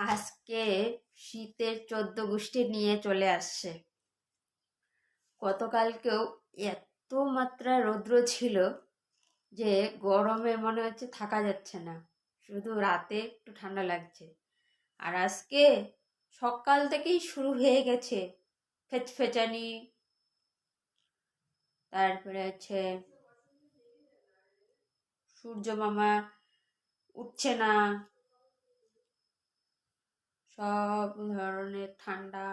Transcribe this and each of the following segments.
আজকে শীতের চোদ্দ গোষ্ঠী নিয়ে চলে আসছে। গতকালকেও এত মাত্রা রৌদ্র ছিল যে গরমে মনে হচ্ছে থাকা যাচ্ছে না। শুধু রাতে একটু ঠান্ডা লাগছে। আর আজকে সকাল থেকেই শুরু হয়ে গেছে ফেচফেচানি। তারপরে হচ্ছে সূর্য মামা উঠছে না। সব ধরনের ঠান্ডা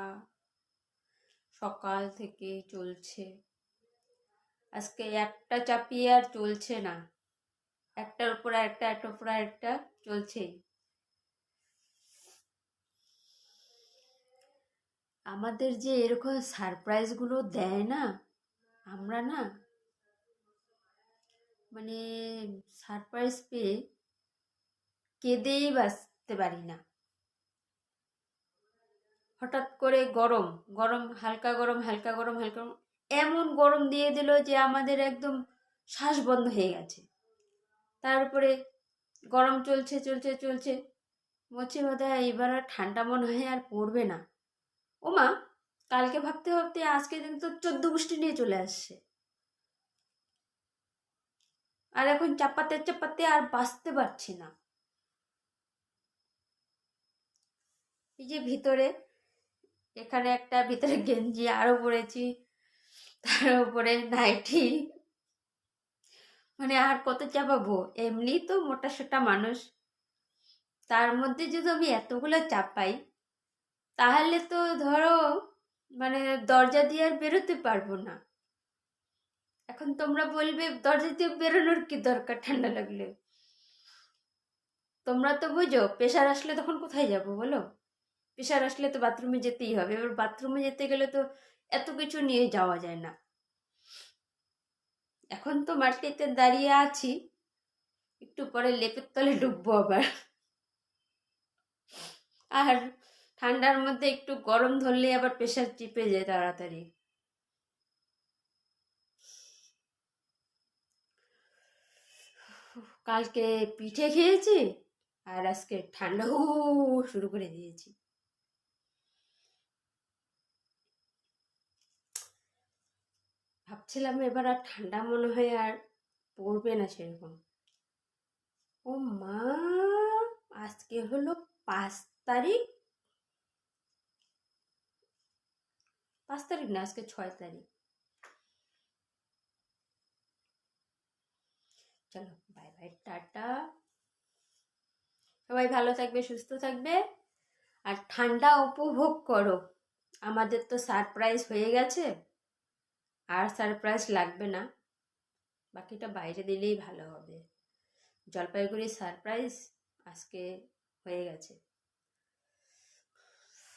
সকাল থেকে চলছে। আজকে একটা চাপিয়ে আর চলছে না। একটার উপর একটা একটার উপর একটা চলছেই। আমাদের যে এরকম সারপ্রাইজগুলো দেয় না, আমরা না মানে সারপ্রাইজ পেয়ে কেঁদেই বাঁচতে পারি না। হঠাৎ করে গরম গরম, হালকা গরম হালকা গরম হালকা গরম, এমন গরম দিয়ে দিল যে আমাদের একদম শ্বাস বন্ধ হয়ে গেছে। তারপরে গরম চলছে চলছে চলছে। বলছি বোধ এবার আর ঠান্ডা মনে হয় আর পড়বে না। ও মা, কালকে ভাবতে ভাবতে আজকে কিন্তু চোদ্দ গোষ্ঠী নিয়ে চলে আসছে। আর এখন চাপাতে চাপাতে আর বাঁচতে পারছি না। এই যে ভিতরে এখানে একটা, ভিতরে গেঞ্জি, আরও পরেছি। তার উপরে নাইটি। মানে আর কত চাপাবো? এমনি তো মোটা সোটা মানুষ। তার মধ্যে যদি আমি এতগুলো চাপাই, তাহলে তো ধরো মানে দরজা দিয়ে আর বেরোতে পারব না। এখন তোমরা বলবে, দরজা দিয়ে বেরোনোর কি দরকার ঠান্ডা লাগলে? তোমরা তো বুঝো প্রেশার আসলে তখন কোথায় যাব বলো? প্রেশার আসলে তো বাথরুমে যেতেই হবে। এবার বাথরুমে যেতে গেলে তো এত কিছু নিয়ে যাওয়া যায় না। এখন তো মাটিতে দাঁড়িয়ে আছি, একটু পরে লেপের তলে ডুববো আবার। আর ঠান্ডার মধ্যে একটু গরম ধরলে আবার প্রেশার চিপে যায় তাড়াতাড়ি। কালকে পিঠে খেয়েছি আর আজকে ঠান্ডা শুরু করে দিয়েছি। ভাবছিলাম এবার আর ঠান্ডা মনে হয় আর পড়বে না সেরকম। ও মা, আজকে হলো পাঁচ তারিখ? পাঁচ তারিখ না, আজকে ছয় তারিখ। চলো বাই বাই টাটা। সবাই ভালো থাকবে, সুস্থ থাকবে। আর ঠান্ডা উপভোগ করো। আমাদের তো সারপ্রাইজ হয়ে গেছে। আর সারপ্রাইজ লাগবে না। বাকিটা বাইরে দিলেই ভালো হবে। জলপাইগুড়ির সারপ্রাইজ আজকে হয়ে গেছে।